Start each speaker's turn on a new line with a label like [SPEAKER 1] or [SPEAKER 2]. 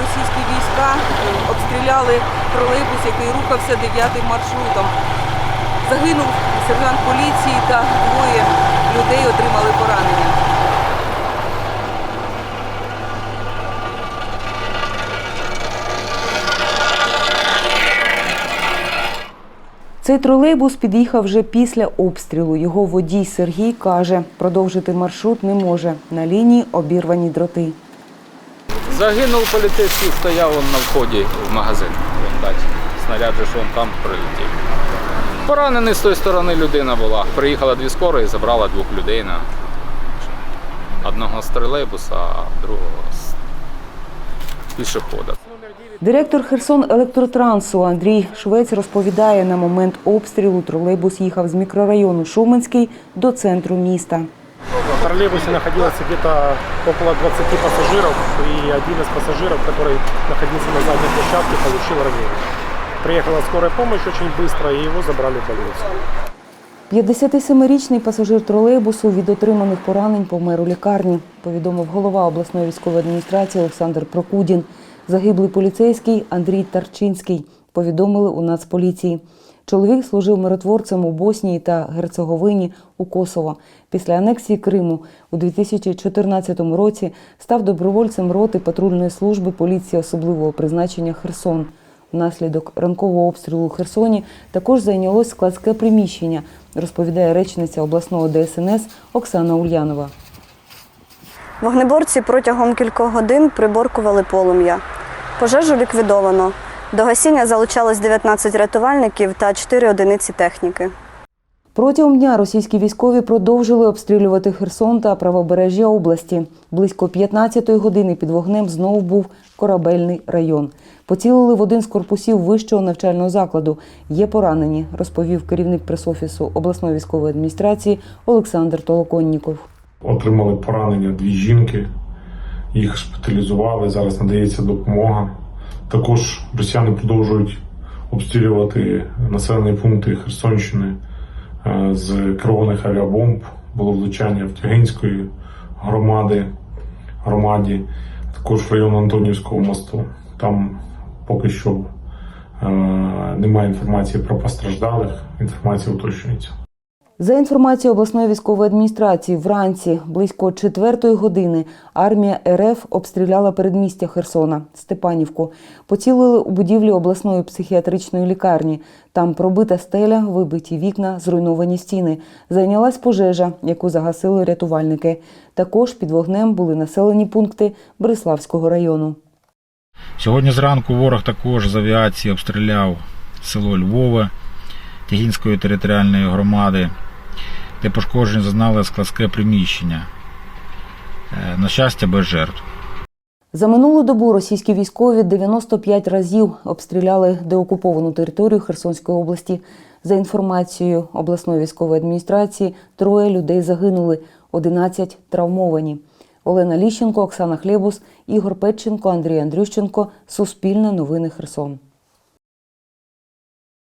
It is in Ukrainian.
[SPEAKER 1] російські війська обстріляли тролейбус, який рухався 9 маршрутом. Загинув сержант поліції та двоє людей отримали поранення. Цей тролейбус під'їхав вже після обстрілу. Його водій Сергій каже, продовжити маршрут не може. На лінії обірвані дроти.
[SPEAKER 2] Загинув поліцейський, стояв он на вході в магазин. Снаряд же ж вон там прилетів. Поранений з тої сторони людина була. Приїхала дві скорої, забрала двох людей на одного з тролейбуса, а другого з пішохода.
[SPEAKER 1] Директор Херсон електротрансу Андрій Швець розповідає, на момент обстрілу тролейбус їхав з мікрорайону Шуменський до центру міста.
[SPEAKER 3] В троллейбусе находилось где-то около 20 пассажиров, и один из пассажиров, который находился на задней площадке, получил ранение. Приехала скорая помощь очень быстро, и его забрали в больницу.
[SPEAKER 1] 57-річний пасажир тролейбусу від отриманих поранень помер у лікарні, повідомив голова обласної військової адміністрації Олександр Прокудін. Загиблий поліцейський Андрій Тарчинський, повідомили у Нацполіції. Чоловік служив миротворцем у Боснії та Герцеговині у Косово. Після анексії Криму у 2014 році став добровольцем роти патрульної служби поліції особливого призначення Херсон. Внаслідок ранкового обстрілу у Херсоні також зайнялось складське приміщення, розповідає речниця обласного ДСНС Оксана Ульянова.
[SPEAKER 4] Вогнеборці протягом кількох годин приборкували полум'я. Пожежу ліквідовано. До гасіння залучалось 19 рятувальників та 4 одиниці техніки.
[SPEAKER 1] Протягом дня російські військові продовжили обстрілювати Херсон та правобережжя області. Близько 15-ї години під вогнем знову був корабельний район. Поцілили в один з корпусів вищого навчального закладу. Є поранені, розповів керівник пресофісу обласної військової адміністрації Олександр Толоконніков.
[SPEAKER 5] Отримали поранення дві жінки, їх шпиталізували. Зараз надається допомога. Також росіяни продовжують обстрілювати населені пункти Херсонщини е, з керованих авіабомб. Було влучання в Тягинської громади, громаді, також в району Антонівського мосту. Там поки що е, немає інформації про постраждалих, інформація уточнюється.
[SPEAKER 1] За інформацією обласної військової адміністрації, вранці близько четвертої години армія РФ обстріляла передмістя Херсона Степанівку. Поцілили у будівлі обласної психіатричної лікарні. Там пробита стеля, вибиті вікна, зруйновані стіни. Зайнялась пожежа, яку загасили рятувальники. Також під вогнем були населені пункти Бориславського району.
[SPEAKER 6] Сьогодні зранку ворог також з авіації обстріляв село Львове Тягінської територіальної громади, де пошкодження зазнали складське приміщення. Е, На щастя, без жертв.
[SPEAKER 1] За минулу добу російські військові 95 разів обстріляли деокуповану територію Херсонської області. За інформацією обласної військової адміністрації, троє людей загинули, 11 травмовані. Олена Ліщенко, Оксана Хлєбус, Ігор Петченко, Андрій Андрющенко. Суспільне новини Херсон.